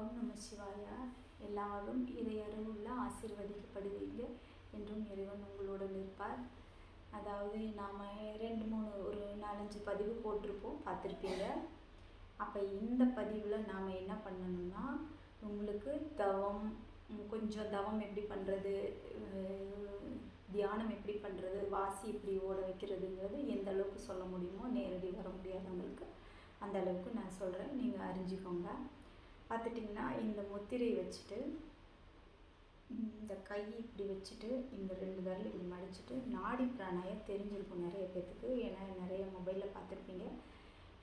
ஓம் நம சிவாயா. எல்லாரும் இறையருள் ஆசிர்வதிக்கப்படுவீங்க என்றும் இறைவன் உங்களுடன் இருப்பார். அதாவது நாம் ரெண்டு மூணு ஒரு நாலஞ்சு பதிவு போட்டிருப்போம் பார்த்துருப்பீங்க. அப்போ இந்த பதிவில் நாம் என்ன பண்ணணும்னா உங்களுக்கு தவம் கொஞ்சம் தவம் எப்படி பண்ணுறது தியானம் எப்படி பண்ணுறது வாசி எப்படி ஓட வைக்கிறதுங்கிறது எந்த அளவுக்கு சொல்ல முடியுமோ நேரடி வர முடியாதவங்களுக்கு அந்த அளவுக்கு நான் சொல்கிறேன் நீங்கள் அறிஞ்சிக்கோங்க. பார்த்துட்டிங்கன்னா இந்த முத்திரை வச்சுட்டு இந்த கை இப்படி வச்சுட்டு இந்த ரெண்டு விரல் இப்படி மடிச்சுட்டு நாடி பிராணாய தெரிஞ்சிருக்கும் நிறைய பேர்த்துக்கு ஏன்னா நிறைய மொபைலில் பார்த்துருப்பீங்க.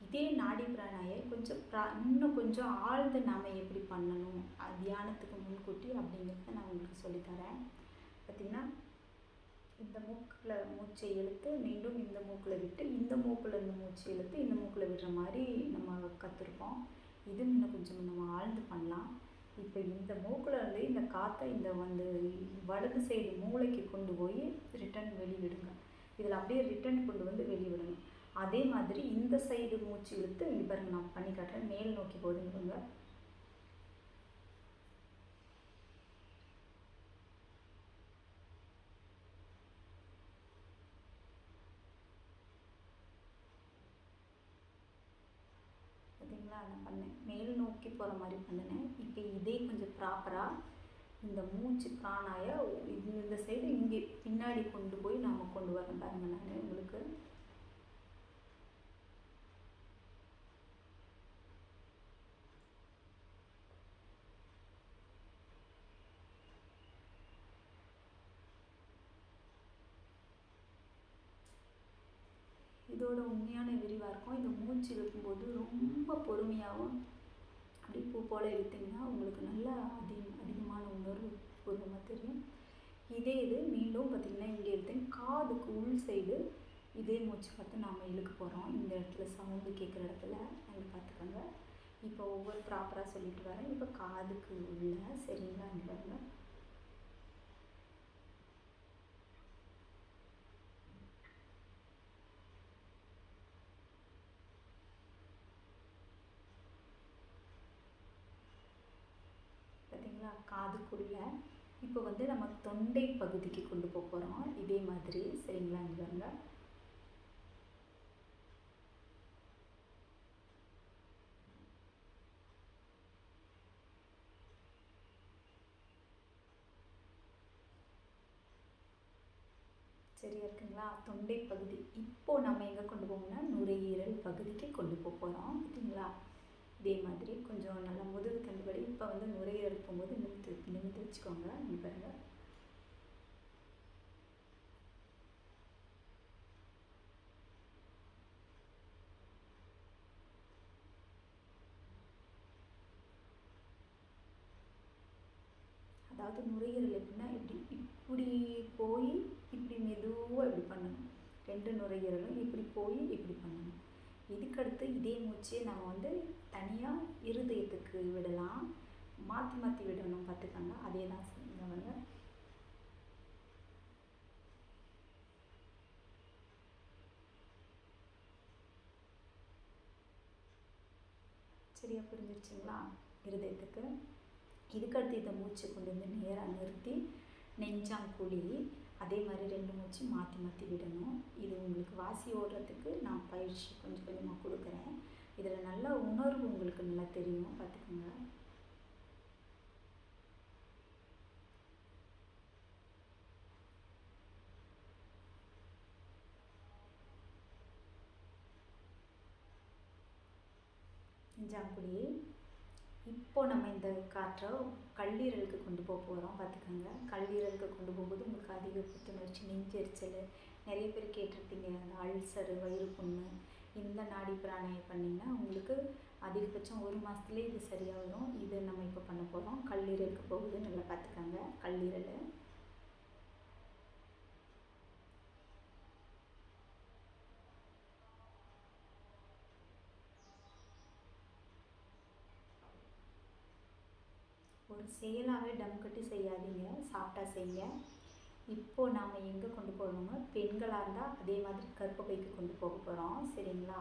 இதே நாடி பிராணாய கொஞ்சம் ப்ரா இன்னும் கொஞ்சம் ஆழ்ந்து நாம் எப்படி பண்ணணும் தியானத்துக்கு முன்கூட்டி அப்படிங்கிறத நான் உங்களுக்கு சொல்லித்தரேன். பார்த்திங்கன்னா இந்த மூக்கில் மூச்சை இழுத்து மீண்டும் இந்த மூக்கில் விட்டு இந்த மூக்கில் இந்த மூச்சை இழுத்து இந்த மூக்கில் விடுற மாதிரி நம்ம கற்றுருப்போம் இது இன்னும் கொஞ்சம் நம்ம ஆழ்ந்து பண்ணலாம். இப்போ இந்த மூக்கில் இந்த காற்றை இந்த வந்து வலது சைடு மூளைக்கு கொண்டு போய் ரிட்டர்ன் வெளிவிடுங்க. இதில் அப்படியே ரிட்டர்ன் கொண்டு வந்து வெளிவிடணும். அதே மாதிரி இந்த சைடு மூச்சு இழுத்து இங்கே பாருங்க நான் பண்ணி காட்டுறேன். மேல் நோக்கி போதுங்க நான் பண்ணேன். மேல் நோக்கி போகிற மாதிரி பண்ணினேன். இப்போ இதே கொஞ்சம் ப்ராப்பராக இந்த மூச்சு பிராணாய இது இந்த சைடு இங்கே பின்னாடி கொண்டு போய் நாம் கொண்டு வரேன் பாருங்க நான் உங்களுக்கு. இதோட உண்மையான விரிவாக இருக்கும். இந்த மூச்சு இருக்கும்போது ரொம்ப பொறுமையாகவும் அப்படி பூ போல் இழுத்தீங்கன்னா உங்களுக்கு நல்லா அதி அதிகமான உணர்வு பூர்வமாக தெரியும். இதே இது மீண்டும் பார்த்திங்கன்னா இங்கே இழுத்தேன் காதுக்கு உள் சைடு இதே மூச்சு பார்த்து நாம் இழுக்க போகிறோம் இந்த இடத்துல சவுண்டு கேட்குற இடத்துல அங்கே பார்த்துக்கோங்க இப்போ ஒவ்வொரு ப்ராப்பராக சொல்லிட்டு வரேன். இப்போ காதுக்கு உள்ள சரிங்களா? இங்கே அதுக்குள்ளே இப்போ வந்து நம்ம தொண்டை பகுதிக்கு கொண்டு போக போகிறோம் இதே மாதிரி சரிங்களா இங்கே பாருங்க. சரியா இருக்குங்களா? தொண்டை பகுதி. இப்போ நம்ம எங்கே கொண்டு போவோம்னா நுரையீரல் பகுதிக்கு கொண்டு போக போகிறோம் ஓகேங்களா இதே மாதிரி கொஞ்சம் நல்லா முதுகு தண்டுபடி இப்போ வந்து நுரையீரல் போகும்போது நிமித்து நிமித்து வச்சுக்கோங்க. இங்க பாருங்க. அதாவது நுரையீரல் எப்படின்னா இப்படி இப்படி போய் இப்படி மெதுவாக இப்படி பண்ணணும். ரெண்டு நுரையீரலும் இப்படி போய் இப்படி பண்ணணும். இதுக்கடுத்து இதே மூச்சு நம்ம வந்து தனியாக இருதயத்துக்கு விடலாம். மாற்றி மாற்றி விடணும் பார்த்துக்கோங்க. அதே தான் செய்யுங்க சரியா புரிஞ்சிருச்சுங்களா? இருதயத்துக்கு. இதுக்கடுத்து இந்த மூச்சு கொண்டு வந்து நேராக நிறுத்தி நெஞ்சாங்குழி. அதே மாதிரி ரெண்டு மூச்சு மாற்றி மாற்றி விடணும். இது உங்களுக்கு வாசி ஓடுறதுக்கு நான் பயிற்சி கொஞ்சம் கொஞ்சமாக கொடுக்குறேன். இதில் நல்ல உணர்வு உங்களுக்கு நல்லா தெரியும் பார்த்துக்கோங்க. நெஞ்சாங்குழி இப்போ நம்ம இந்த காற்றை கல்லீரலுக்கு கொண்டு போக போகிறோம் பார்த்துக்கோங்க. கல்லீரலுக்கு கொண்டு போகும்போது உங்களுக்கு அதிக புத்துணர்ச்சி நெஞ்செரிச்சல். நிறைய பேர் கேட்டிருப்பீங்க அந்த அல்சரு வயிறு புண்ணு இந்த நாடி பிராணாயம் பண்ணிங்கன்னா உங்களுக்கு அதிகபட்சம் ஒரு மாதத்துலேயே இது சரியாகிடும் இது நம்ம இப்போ பண்ண போகிறோம் கல்லீரலுக்கு போகுது நல்லா பார்த்துக்கோங்க. கல்லீரல். ஒரு செயலாகவே டம் கட்டி செய்யாதீங்க சாப்பிட்டா செய்ய. இப்போது நாம் எங்கே கொண்டு போகிறோமோ பெண்களாக இருந்தால் அதே மாதிரி கருப்பு பைக்கு கொண்டு போக போகிறோம் சரிங்களா?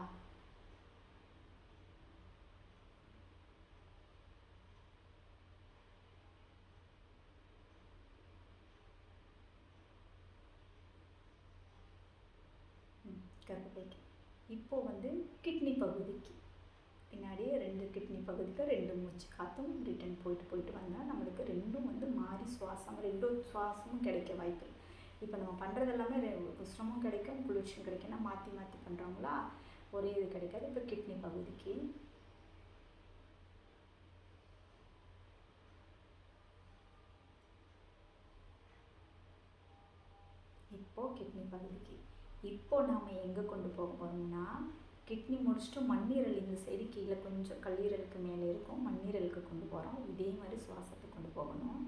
கருப்பு பைக்கு. இப்போது வந்து கிட்னி பகுதிக்கு. பின்னாடியே ரெண்டு கிட்னி பகுதிக்கு ரெண்டு மூச்சு காற்றும் போயிட்டு போயிட்டு வந்தால் நம்மளுக்கு ரெண்டும் வந்து மாறி சுவாசம் ரெண்டும் சுவாசமும் கிடைக்க வாய்ப்பு இப்போ நம்ம பண்ணுறது எல்லாமே உஷ்ணமும் கிடைக்கும் குளிர்ச்சியும் கிடைக்கும்னா மாற்றி மாற்றி பண்ணுறோங்களா ஒரே இது கிடைக்காது. இப்போ கிட்னி பகுதிக்கு. இப்போ கிட்னி பகுதிக்கு. இப்போ நாம் எங்கே கொண்டு போக போகிறோம்னா கிட்னி முடிச்சுட்டு மண்ணீரல் இந்த சைடு கீழே கொஞ்சம் கல்லீரலுக்கு மேலே இருக்கும். மண்ணீரலுக்கு கொண்டு போகிறோம் இதே மாதிரி சுவாசத்தை கொண்டு போகணும்.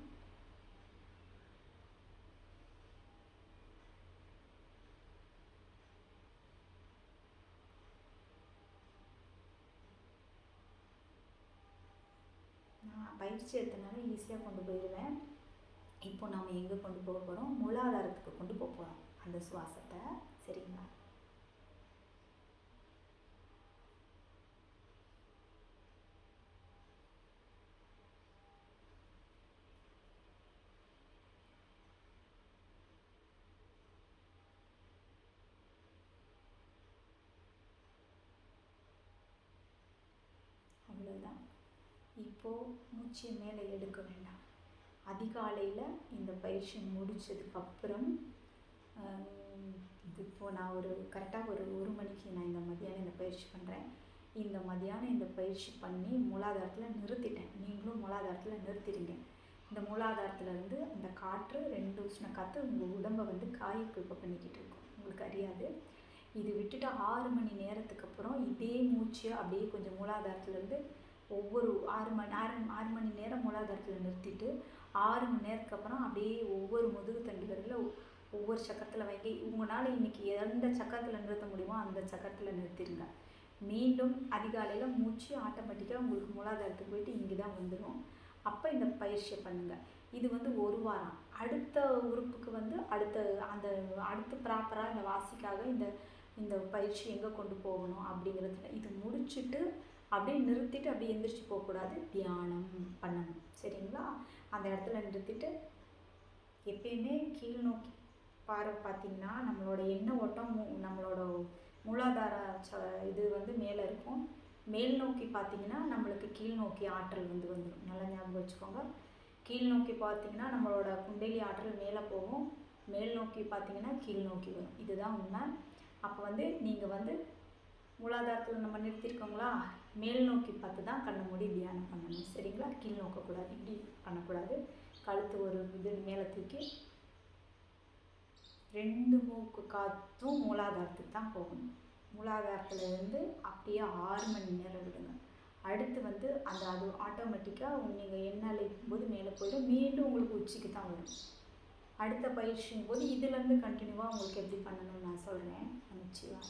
நான் பயிற்சி எடுத்தனால ஈஸியாக கொண்டு போயிடுவேன் இப்போ நாம் எங்கே கொண்டு போக போகிறோம் மூலாதாரத்துக்கு கொண்டு போக போகிறோம் அந்த சுவாசத்தை. சரிங்களா? இப்போது மூச்சு மேலே எடுக்க வேண்டாம். அதிகாலையில் இந்த பயிற்சி முடித்ததுக்கப்புறம் இது இப்போது நான் ஒரு கரெக்டாக ஒரு ஒரு மணிக்கு நான் இந்த மதியானம் இந்த பயிற்சி பண்ணுறேன் இந்த மதியானம் இந்த பயிற்சி பண்ணி மூலாதாரத்தில் நிறுத்திட்டேன். நீங்களும் மூலாதாரத்தில் நிறுத்திடுங்க. இந்த மூலாதாரத்தில் இருந்து அந்த காற்று ரெண்டு உஷ்ண காற்று உங்கள் உடம்பை வந்து காய குப்பை பண்ணிக்கிட்டு இருக்கும். உங்களுக்கு அறியாது. இது விட்டுட்டு ஆறு மணி நேரத்துக்கு அப்புறம் இதே மூச்சு அப்படியே கொஞ்சம் மூலாதாரத்துலேருந்து ஒவ்வொரு ஆறு மணி ஆறு ஆறு மணி நேரம் மூலாதாரத்தில் நிறுத்திட்டு ஆறு மணி நேரத்துக்கு அப்புறம் அப்படியே ஒவ்வொரு முதுகு தண்டு ஒவ்வொரு சக்கரத்தில் வைக்க உங்களால் இன்னைக்கு எந்த சக்கரத்தில் நிறுத்த முடியுமோ அந்த சக்கரத்தில் நிறுத்திடுங்க மீண்டும் அதிகாலையில் மூச்சு ஆட்டோமேட்டிக்காக உங்களுக்கு மூலாதாரத்துக்கு போயிட்டு இங்கே தான் வந்துடும் அப்போ இந்த பயிற்சியை பண்ணுங்கள் இது வந்து ஒரு வாரம். அடுத்த உறுப்புக்கு வந்து அடுத்த அந்த அடுத்து ப்ராப்பராக இந்த வாசிக்காக இந்த இந்த பயிற்சி எங்கே கொண்டு போகணும் அப்படிங்கிறது இது முடிச்சுட்டு அப்படியே நிறுத்திட்டு அப்படியே எந்திரிச்சு போகக்கூடாது. தியானம் பண்ணணும். சரிங்களா? அந்த இடத்துல நிறுத்திட்டு எப்பயுமே கீழ் நோக்கி பாறை பார்த்தீங்கன்னா நம்மளோட எண்ண ஓட்டம் மூ- நம்மளோட மூலாதார ச இது வந்து மேலே இருக்கும். மேல் நோக்கி பார்த்தீங்கன்னா நம்மளுக்கு கீழ் நோக்கி ஆற்றல் வந்து வந்துடும். நல்லா ஞாபகம் வச்சுக்கோங்க. கீழ் நோக்கி பார்த்தீங்கன்னா நம்மளோட குண்டலி ஆற்றல் மேலே போகும். மேல் நோக்கி பார்த்தீங்கன்னா கீழ் நோக்கி வரும். இதுதான் உண்மை. அப்போ வந்து நீங்கள் வந்து மூலாதாரத்தில் நம்ம நிறுத்திருக்கோங்களா? மேல் நோக்கி பார்த்து தான் கண்ணை மூடி தியானம் பண்ணணும். சரிங்களா? கீழ் நோக்கக்கூடாது. இப்படி பண்ணக்கூடாது. கழுத்து ஒரு இது மேலே தூக்கி ரெண்டு மூக்கு காற்றும் மூலாதாரத்துக்கு தான் போகணும். மூலாதாரத்துலேருந்து அப்படியே ஆறு மணி நேரம் விடுங்க. அடுத்து வந்து அந்த அது ஆட்டோமேட்டிக்காக நீங்கள் எண்ணெய் போது மேலே போயிடும். மீண்டும் உங்களுக்கு உச்சிக்கு தான் வரும். அடுத்த பயிற்சியும் போது இதுலேருந்து கண்டினியூவாக உங்களுக்கு எப்படி பண்ணணும்னு நான் சொல்கிறேன் நிச்சயம்